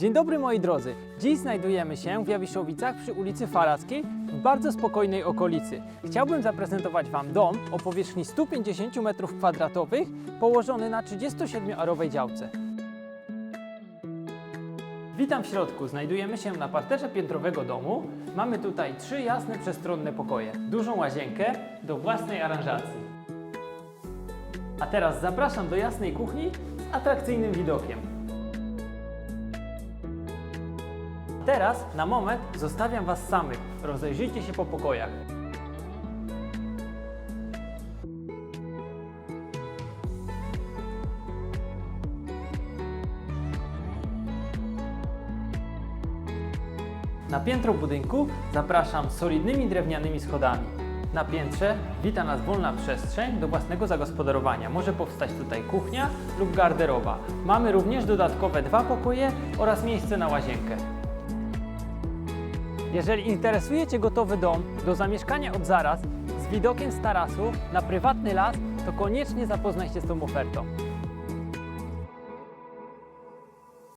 Dzień dobry moi drodzy. Dziś znajdujemy się w Jawiszowicach przy ulicy Farackiej w bardzo spokojnej okolicy. Chciałbym zaprezentować Wam dom o powierzchni 150 m2 położony na 37-arowej działce. Witam w środku. Znajdujemy się na parterze piętrowego domu. Mamy tutaj trzy jasne, przestronne pokoje. Dużą łazienkę do własnej aranżacji. A teraz zapraszam do jasnej kuchni z atrakcyjnym widokiem. Teraz na moment zostawiam Was samych. Rozejrzyjcie się po pokojach. Na piętro budynku zapraszam solidnymi drewnianymi schodami. Na piętrze wita nas wolna przestrzeń do własnego zagospodarowania. Może powstać tutaj kuchnia lub garderoba. Mamy również dodatkowe dwa pokoje oraz miejsce na łazienkę. Jeżeli interesuje Cię gotowy dom do zamieszkania od zaraz z widokiem z tarasu na prywatny las, to koniecznie zapoznaj się z tą ofertą.